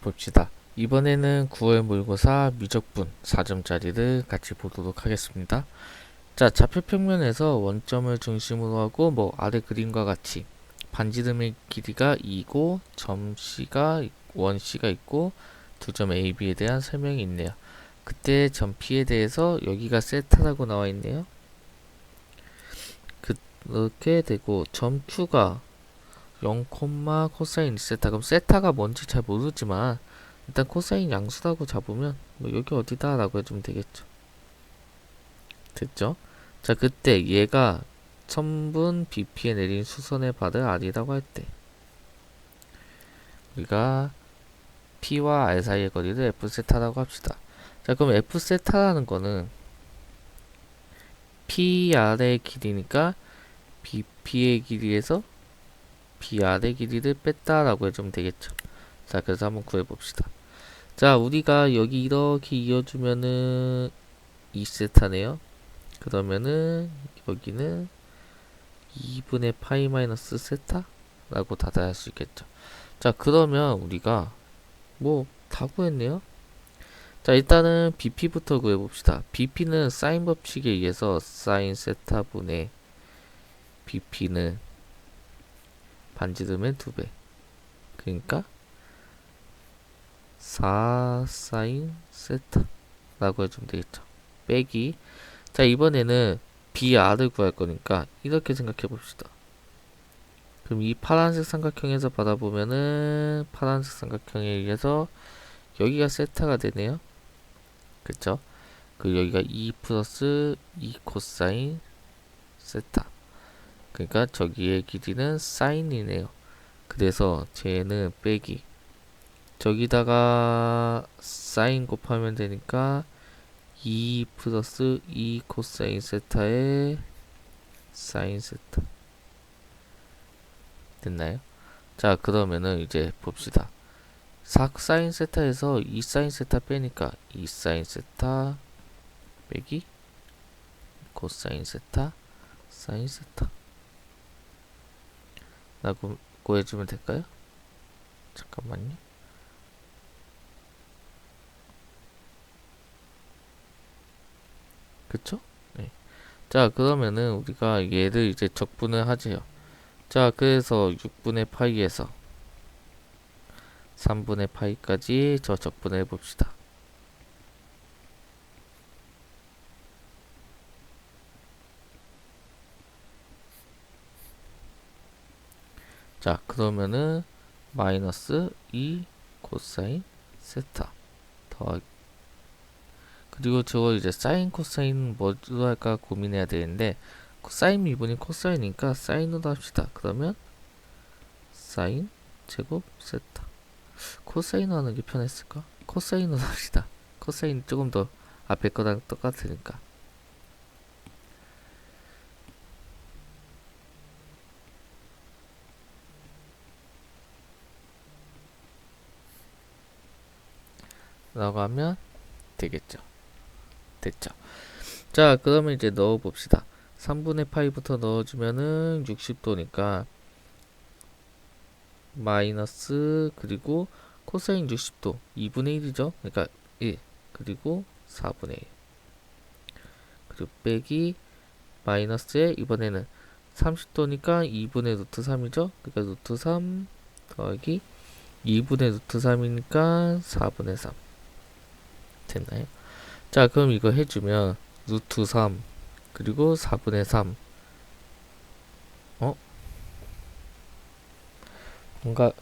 봅시다. 이번에는 9월 모의고사 미적분 4점짜리를 같이 보도록 하겠습니다. 자, 좌표 평면에서 원점을 중심으로 하고 뭐 아래 그림과 같이 반지름의 길이가 2고 점 C가 원 C가 있고 두 점 A, B에 대한 설명이 있네요. 그때 점 P에 대해서 여기가 세타라고 나와 있네요. 그렇게 되고 점 Q가 0, 코사인 세타 그럼 세타가 뭔지 잘 모르지만 일단 코사인 양수라고 잡으면 뭐 여기 어디다 라고 해주면 되겠죠. 됐죠? 자 그때 얘가 천분 BP에 내린 수선의 발을 R이라고 할 때 우리가 P와 R 사이의 거리를 F 세타라고 합시다. 자 그럼 F 세타라는 거는 PR의 길이니까 BP의 길이에서 BR의 길이를 뺐다라고 해주면 되겠죠. 자, 그래서 한번 구해봅시다. 자, 우리가 여기 이렇게 이어주면은 2세타네요. 그러면은 여기는 2분의 파이 마이너스 세타라고 다다할 수 있겠죠. 자, 그러면 우리가 뭐 다 구했네요. 자, 일단은 BP부터 구해봅시다. BP는 사인 법칙에 의해서 사인 세타분의 BP는 반지름의 2배. 그러니까 4 사인 세타 라고 해주면 되겠죠. 빼기. 자, 이번에는 BR을 구할 거니까 이렇게 생각해 봅시다. 그럼 이 파란색 삼각형에서 받아보면은 파란색 삼각형에 의해서 여기가 세타가 되네요. 그쵸? 그 여기가 2 플러스 2 코사인 세타. 그러니까 저기의 길이는 사인이네요. 그래서 쟤는 빼기. 저기다가 사인 곱하면 되니까 2 플러스 2 코사인 세타의 사인 세타. 됐나요? 자, 그러면은 이제 봅시다. 4 사인 세타에서 2 사인 세타 빼니까 2 사인 세타 빼기 코사인 세타 사인 세타. 라고 구해주면 될까요? 잠깐만요. 그쵸? 네. 자, 그러면은 우리가 얘를 이제 적분을 하지요. 자, 그래서 6분의 파이에서 3분의 파이까지 저 적분을 해봅시다. 자, 그러면은 마이너스 2 코사인 세타 더하기 그리고 저거 이제 사인 코사인 뭐로 할까 고민해야 되는데 사인 미분이 코사인이니까 사인으로 합시다. 그러면 사인 제곱 세타 코사인으로 하는 게 편했을까? 코사인으로 합시다. 코사인 조금 더 앞에 거랑 똑같으니까 라고 하면 되겠죠. 됐죠. 자, 그러면 이제 넣어 봅시다. 3분의 파이부터 넣어주면은 60도니까 마이너스 그리고 코사인 60도 2분의 1이죠. 그러니까 1 그리고 4분의 1 그리고 빼기 마이너스에 이번에는 30도니까 2분의 루트 3이죠. 그러니까 루트 3 더하기 2분의 루트 3이니까 4분의 3 됐나요? 자 그럼 이거 해주면 루트 3 그리고 4분의 3 어? 뭔가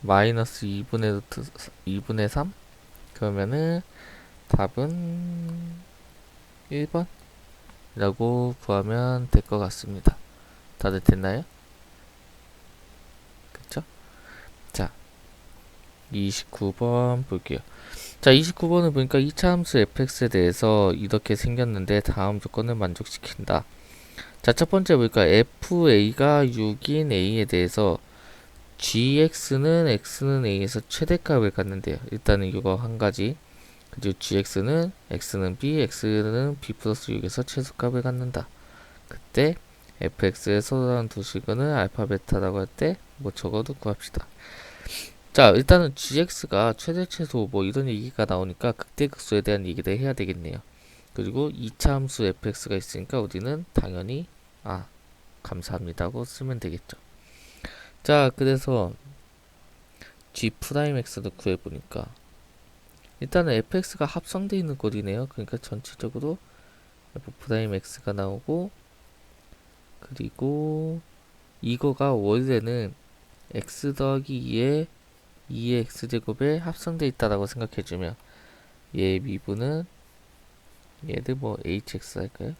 마이너스 2분의 루트 2분의 3 그러면은 답은 1번 이라고 구하면 될 것 같습니다 다들 됐나요? 그쵸? 자 29번 볼게요. 자, 29번을 보니까 2차 함수 fx에 대해서 이렇게 생겼는데 다음 조건을 만족시킨다. 자, 첫 번째 보니까 fa가 6인 a에 대해서 gx는 x는 a에서 최대값을 갖는데요. 일단은 이거 한 가지. 그리고 gx는 x는 b, x는 b 플러스 6에서 최소값을 갖는다. 그때 fx의 서로다른 두 식은 알파 베타라고 할 때 뭐 적어도 구합시다. 자, 일단은 gx가 최대 최소 뭐 이런 얘기가 나오니까 극대극소에 대한 얘기를 해야 되겠네요. 그리고 2차 함수 fx가 있으니까 우리는 당연히 아, 감사합니다고 쓰면 되겠죠. 자, 그래서 g 프라임 x를 구해 보니까 일단은 fx가 합성되어 있는 꼴이네요. 그러니까 전체적으로 f 프라임 x가 나오고 그리고 이거가 원래는 x 더하기 2의 2의 x제곱에 합성되어 있다라고 생각해주면 얘 미분은 얘를 뭐 hx 할까요?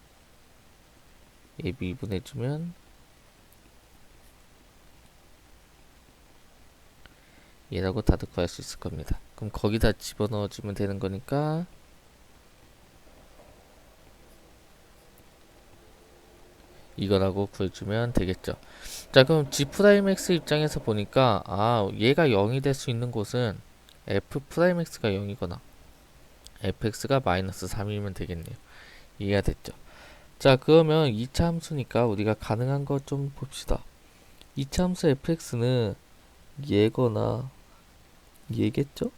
얘 미분해주면 얘라고 다들 구할 수 있을 겁니다. 그럼 거기다 집어넣어주면 되는 거니까 이거라고 구해주면 되겠죠. 자 그럼 g 프라임 x 입장에서 보니까 아 얘가 0이 될 수 있는 곳은 f 프라임 x가 0이거나 fx가 마이너스 3이면 되겠네요. 이해가 됐죠. 자 그러면 2차 함수니까 우리가 가능한 거 좀 봅시다. 2차 함수 fx는 얘거나 얘겠죠?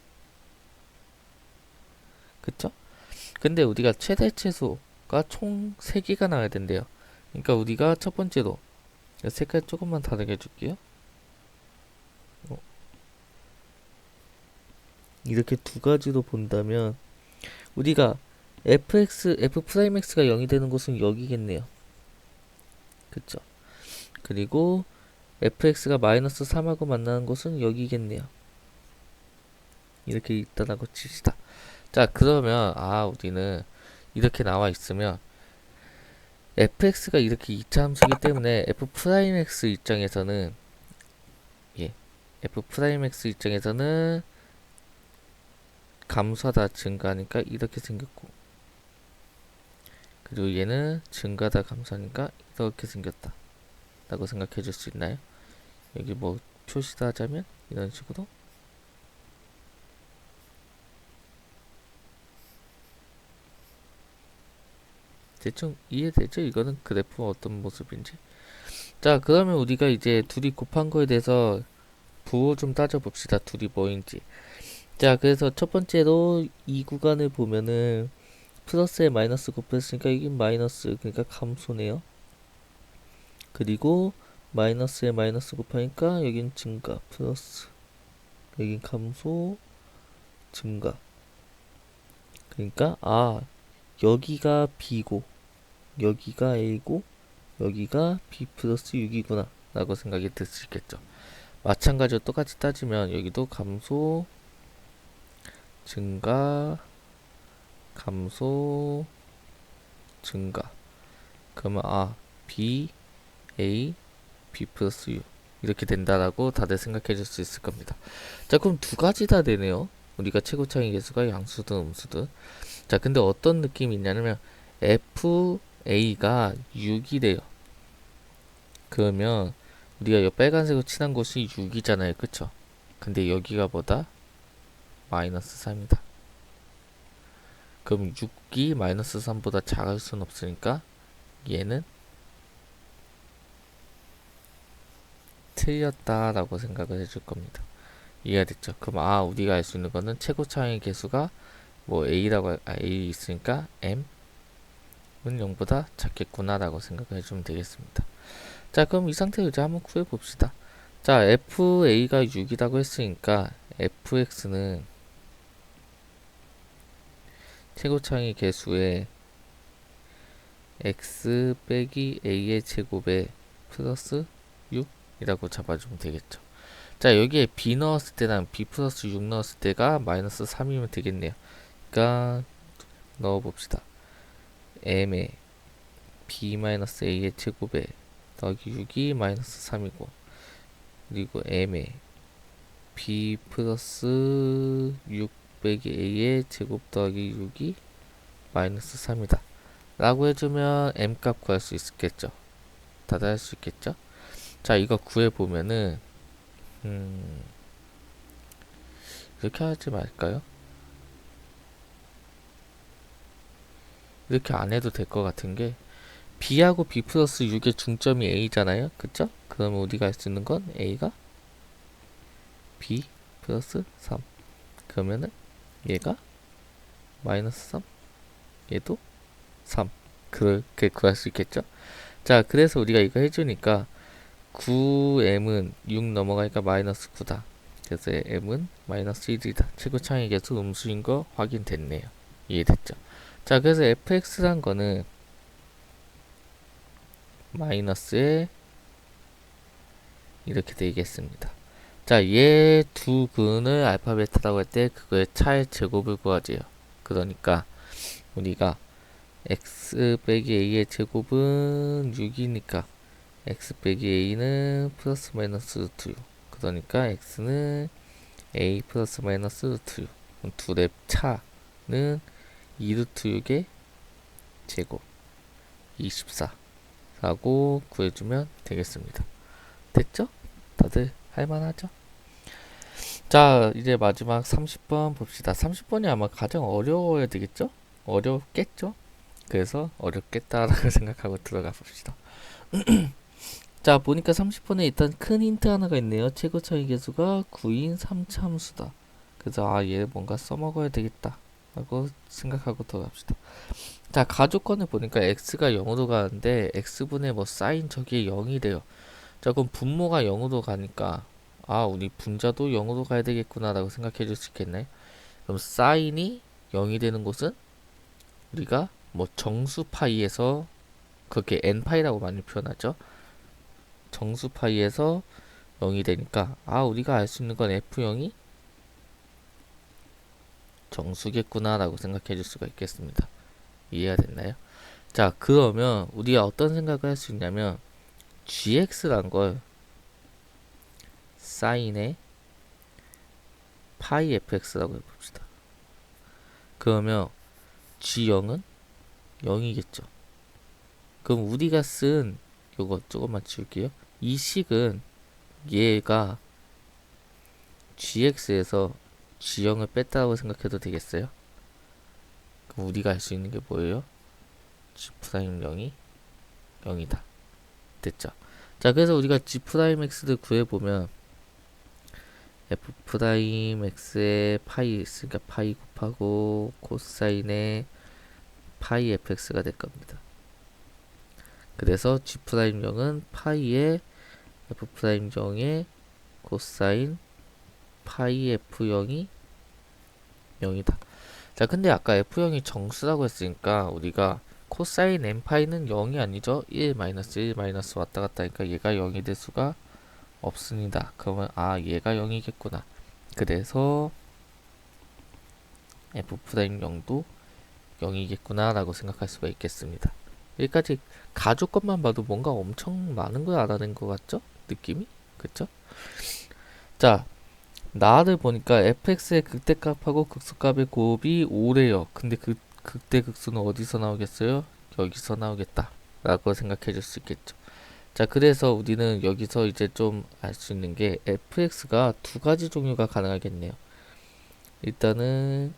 그쵸? 근데 우리가 최대 최소가 총 3개가 나와야 된대요. 그러니까 우리가 첫 번째로 색깔 조금만 다르게 해줄게요. 어. 이렇게 두 가지로 본다면 우리가 fx, f 프라임 x가 0이 되는 곳은 여기겠네요. 그쵸? 그리고 fx가 마이너스 3하고 만나는 곳은 여기겠네요. 이렇게 있다라고 칩시다. 자, 그러면 아, 우리는 이렇게 나와 있으면 fx가 이렇게 2차 함수이기 때문에 f 프라임 x 입장에서는 예, f 프라임 x 입장에서는 감소하다 증가하니까 이렇게 생겼고 그리고 얘는 증가하다 감소하니까 이렇게 생겼다 라고 생각해 줄 수 있나요? 여기 뭐 표시를 하자면 이런 식으로 대충 이해되죠? 이거는 그래프 어떤 모습인지. 자, 그러면 우리가 이제 둘이 곱한 거에 대해서 부호 좀 따져봅시다. 둘이 뭐인지. 자, 그래서 첫 번째로 이 구간을 보면은 플러스에 마이너스 곱했으니까 이게 마이너스, 그러니까 감소네요. 그리고 마이너스에 마이너스 곱하니까 여긴 증가, 플러스. 여긴 감소, 증가. 그러니까, 아, 여기가 B고 여기가 A고 여기가 B 플러스 6이구나 라고 생각이 들 수 있겠죠. 마찬가지로 똑같이 따지면 여기도 감소 증가 감소 증가. 그러면 아 B A B 플러스 6 이렇게 된다라고 다들 생각해 줄 수 있을 겁니다. 자 그럼 두 가지 다 되네요. 우리가 최고차이 계수가 양수든 음수든 자, 근데 어떤 느낌이 있냐면 FA가 6이래요. 그러면 우리가 이 빨간색으로 칠한 곳이 6이잖아요. 그쵸? 근데 여기가 뭐다? 마이너스 3이다. 그럼 6이 마이너스 3보다 작을 수는 없으니까 얘는 틀렸다라고 생각을 해줄 겁니다. 이해가 됐죠? 그럼 아 우리가 알 수 있는 거는 최고 차의 개수가 뭐 a라고 아, a 있으니까 m은 0보다 작겠구나라고 생각을 해주면 되겠습니다. 자 그럼 이 상태로 이제 한번 구해 봅시다. 자 fa가 6이라고 했으니까 fx는 최고창의 개수에 x 빼기 a의 제곱에 플러스 6이라고 잡아주면 되겠죠. 자 여기에 b 넣었을 때랑 b 플러스 6 넣었을 때가 마이너스 3이면 되겠네요. 그러니까 넣어봅시다. m에 b-a의 제곱에 더하기 6이 마이너스 3이고 그리고 m에 b 플러스 6 빼기 a의 제곱 더하기 6이 마이너스 3이다. 라고 해주면 m값 구할 수 있겠죠? 다들 할 수 있겠죠? 자 이거 구해보면은 음 이렇게 하지 말까요 이렇게 안 해도 될 것 같은 게 B하고 B 플러스 6의 중점이 A잖아요. 그쵸? 그러면 우리가 할 수 있는 건 A가 b 플러스 3 그러면은 얘가 마이너스 3 얘도 3 그렇게 구할 수 있겠죠? 자 그래서 우리가 이거 해주니까 9m은 6 넘어가니까 마이너스 9다. 그래서 m은 마이너스 1이다. 최고 창의 계수 음수인 거 확인됐네요. 이해됐죠 자 그래서 fx란 거는 마이너스에 이렇게 되겠습니다 자, 얘 두 근을 알파 베타라고 할 때 그거의 차의 제곱을 구하지요. 그러니까 우리가 x 빼기 a의 제곱은 6이니까 x 빼기 a는 플러스 마이너스 루트 6. 그러니까 x는 a 플러스 마이너스 루트 6. 그럼 둘의 차는 2루트 6의 제곱 24 라고 구해주면 되겠습니다. 됐죠? 다들 할만하죠? 자, 이제 마지막 30번 봅시다. 30번이 아마 가장 어려워야 되겠죠? 어렵겠죠? 그래서 어렵겠다라고 생각하고 들어가 봅시다. 자, 보니까 30번에 일단 큰 힌트 하나가 있네요. 최고 차이 계수가 9인 3참수다. 그래서 아, 얘 뭔가 써먹어야 되겠다. 라고 생각하고 들어갑시다. 자, 가족권을 보니까 x가 0으로 가는데 x분의 뭐 사인 저게 0이 돼요. 자, 그럼 분모가 0으로 가니까 아, 우리 분자도 0으로 가야 되겠구나 라고 생각해 줄 수 있겠네. 그럼 사인이 0이 되는 곳은 우리가 뭐 정수 파이에서 그렇게 n 파이라고 많이 표현하죠. 정수 파이에서 0이 되니까 아, 우리가 알 수 있는 건 f0이 정수겠구나 라고 생각해 줄 수가 있겠습니다. 이해가 됐나요? 자, 그러면 우리가 어떤 생각을 할 수 있냐면 gx란 걸 사인의 파이 fx라고 해봅시다. 그러면 g0은 0이겠죠. 그럼 우리가 쓴 요거 조금만 지울게요. 이 식은 얘가 gx에서 g0을 뺐다고 생각해도 되겠어요? 그럼 우리가 알수 있는 게 뭐예요? g 프라임 0이 0이다. 됐죠? 자, 그래서 우리가 g 프라임 x를 구해보면 f 프라임 x의 파이 있으니까 파이 곱하고 코사인의 파이 fx가 될 겁니다. 그래서 g 프라임 0은 파이의 f 프라임 0의 코사인 파이 f0이 0이다. 자, 근데 아까 f0이 정수라고 했으니까 우리가 코사인 n 파이는 0이 아니죠? 1 마이너스 1 마이너스 왔다 갔다 하니까 얘가 0이 될 수가 없습니다. 그러면 아 얘가 0이겠구나. 그래서 f 프라임 0도 0이겠구나 라고 생각할 수가 있겠습니다. 여기까지 가족 것만 봐도 뭔가 엄청 많은 걸 알아낸 것 같죠? 느낌이? 그쵸? 자, 나를 보니까 fx의 극대값하고 극소값의 곱이 5래요. 근데 그 극대 극소는 어디서 나오겠어요? 여기서 나오겠다. 라고 생각해 줄 수 있겠죠. 자, 그래서 우리는 여기서 이제 좀 알 수 있는 게 fx가 두 가지 종류가 가능하겠네요. 일단은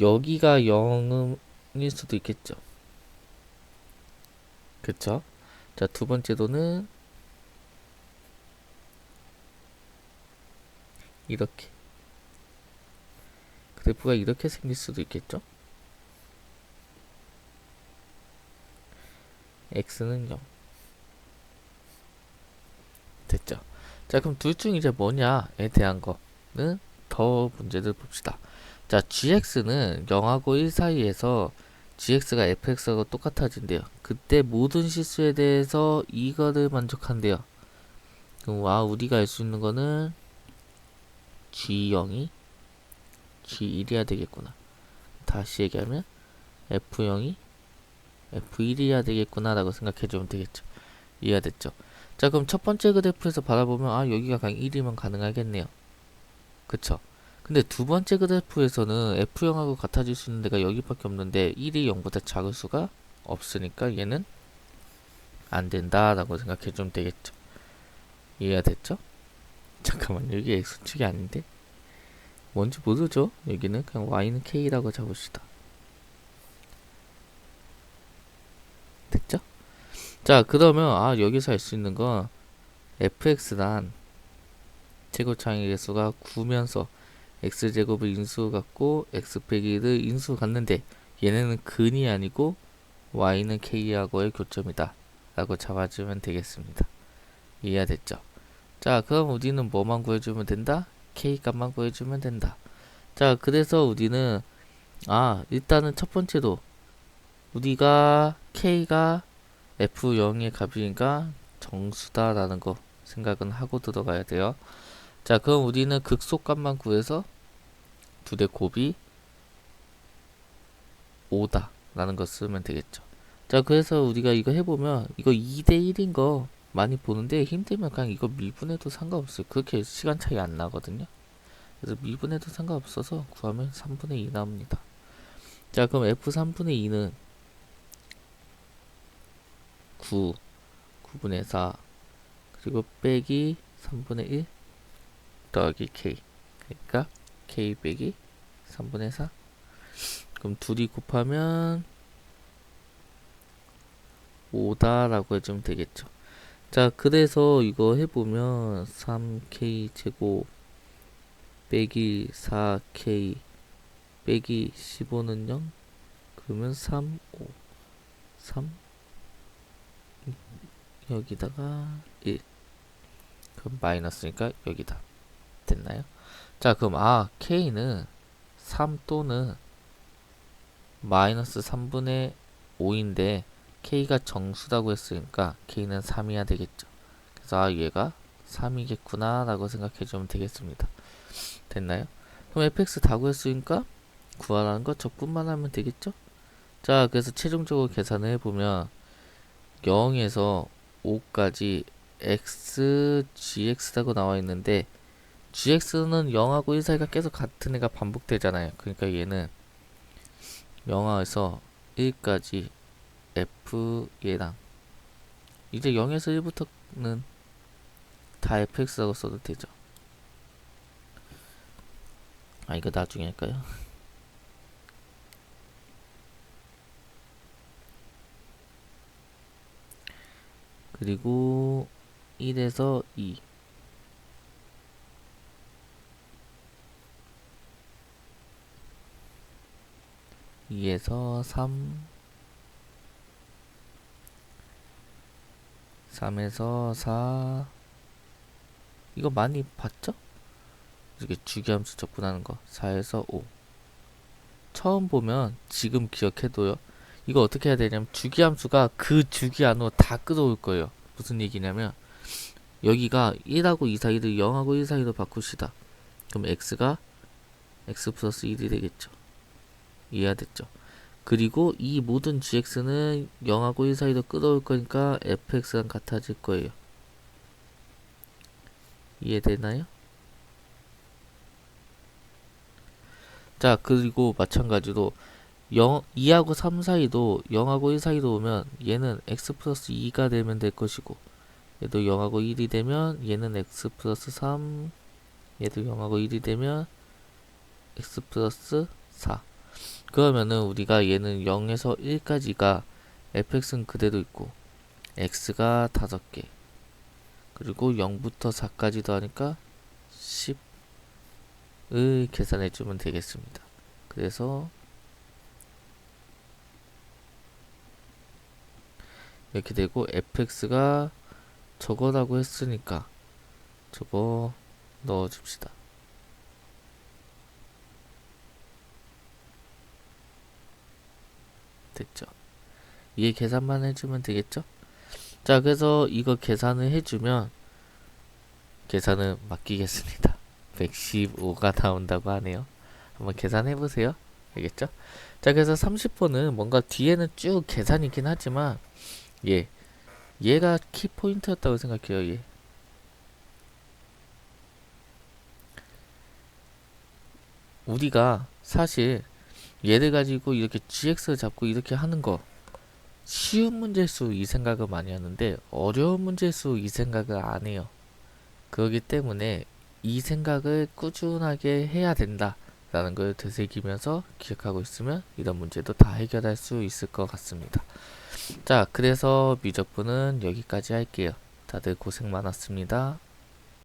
여기가 0일 수도 있겠죠. 그쵸? 자, 두 번째로는 이렇게. 그래프가 이렇게 생길 수도 있겠죠? x는 0 됐죠? 자 그럼 둘 중 이제 뭐냐에 대한 거는 더 문제를 봅시다. 자 gx는 0하고 1 사이에서 gx가 fx하고 똑같아진대요. 그때 모든 실수에 대해서 이거를 만족한대요. 그럼 와 우리가 알 수 있는 거는 g0이 g1이야 되겠구나. 다시 얘기하면 f0이 f1이야 되겠구나 라고 생각해 주면 되겠죠. 이해가 됐죠? 자 그럼 첫 번째 그래프에서 바라보면 아 여기가 그냥 1이면 가능하겠네요. 그쵸? 근데 두 번째 그래프에서는 f0하고 같아질 수 있는 데가 여기밖에 없는데 1이 0보다 작을 수가 없으니까 얘는 안 된다 라고 생각해 주면 되겠죠. 이해가 됐죠? 잠깐만 여기 x축이 아닌데? 뭔지 모르죠? 여기는 그냥 y는 k라고 잡읍시다. 됐죠? 자 그러면 아 여기서 알 수 있는 건 fx란 최고차항의 개수가 9면서 x제곱을 인수 같고 x 빼기 1을 인수 같는데 얘네는 근이 아니고 y는 k하고의 교점이다. 라고 잡아주면 되겠습니다. 이해가 됐죠 자 그럼 우리는 뭐만 구해주면 된다? K 값만 구해주면 된다. 자 그래서 우리는 아 일단은 첫 번째로 우리가 k가 f0의 값이니까 정수다 라는 거 생각은 하고 들어가야 돼요. 자 그럼 우리는 극소값만 구해서 두 대 곱이 5다 라는 거 쓰면 되겠죠. 자 그래서 우리가 이거 해보면 이거 2대 1인 거 많이 보는데 힘들면 그냥 이거 미분해도 상관없어요. 그렇게 시간 차이 안 나거든요. 그래서 미분해도 상관없어서 구하면 3분의 2 나옵니다. 자 그럼 f 3분의 2는 9 9분의 4 그리고 빼기 3분의 1 더하기 k. 그러니까 k 빼기 3분의 4 그럼 둘이 곱하면 5다 라고 해주면 되겠죠 자 그래서 이거 해보면 3k 제곱 빼기 4k 빼기 15는 0 그러면 3 5 3 여기다가 1 그럼 마이너스니까 여기다. 됐나요? 자 그럼 아 k는 3 또는 마이너스 3분의 5인데 k가 정수라고 했으니까 k는 3이야 되겠죠 그래서 아 얘가 3이겠구나 라고 생각해 주면 되겠습니다 됐나요? 그럼 fx 다 구했으니까 구하라는 거 적분만 하면 되겠죠 자 그래서 최종적으로 계산을 해보면 0에서 5까지 x, gx라고 나와 있는데 gx는 0하고 1 사이가 계속 같은 애가 반복되잖아요. 그러니까 얘는 0에서 1까지 f 얘랑 이제 0에서 1부터는 다 fx라고 써도 되죠. 아 이거 나중에 할까요? 그리고 1에서 2 2에서 3 3에서 4 이거 많이 봤죠? 이렇게 주기함수 접근하는 거. 4에서 5 처음 보면 지금 기억해둬요. 이거 어떻게 해야 되냐면 주기함수가 그 주기 안으로 다 끌어올 거예요. 무슨 얘기냐면 여기가 1하고 2 사이를 0하고 1 사이로 바꾸시다. 그럼 x가 x 플러스 1이 되겠죠. 이해가 됐죠 그리고 이 모든 gx는 0하고 1 사이로 끌어올 거니까 fx랑 같아질 거예요 이해되나요? 자 그리고 마찬가지로 0, 2하고 3 사이도 0하고 1 사이로 오면 얘는 x 플러스 2가 되면 될 것이고 얘도 0하고 1이 되면 얘는 x 플러스 3 얘도 0하고 1이 되면 x 플러스 4 그러면은 우리가 얘는 0에서 1까지가 fx는 그대로 있고 x가 5개 그리고 0부터 4까지 더하니까 10을 계산해 주면 되겠습니다 그래서 이렇게 되고 fx가 저거라고 했으니까 저거 넣어 줍시다. 됐죠. 이게 계산만 해주면 되겠죠? 자, 그래서 이거 계산을 해주면 계산을 맡기겠습니다. 115가 나온다고 하네요. 한번 계산해 보세요. 알겠죠? 자, 그래서 30번은 뭔가 뒤에는 쭉 계산이긴 하지만 예. 얘가 키 포인트였다고 생각해요, 얘. 우리가 사실 얘를 가지고 이렇게 gx를 잡고 이렇게 하는 거 쉬운 문제수 이 생각을 많이 하는데 어려운 문제수 이 생각을 안 해요. 그렇기 때문에 이 생각을 꾸준하게 해야 된다 라는 걸 되새기면서 기억하고 있으면 이런 문제도 다 해결할 수 있을 것 같습니다. 자, 그래서 미적분은 여기까지 할게요. 다들 고생 많았습니다.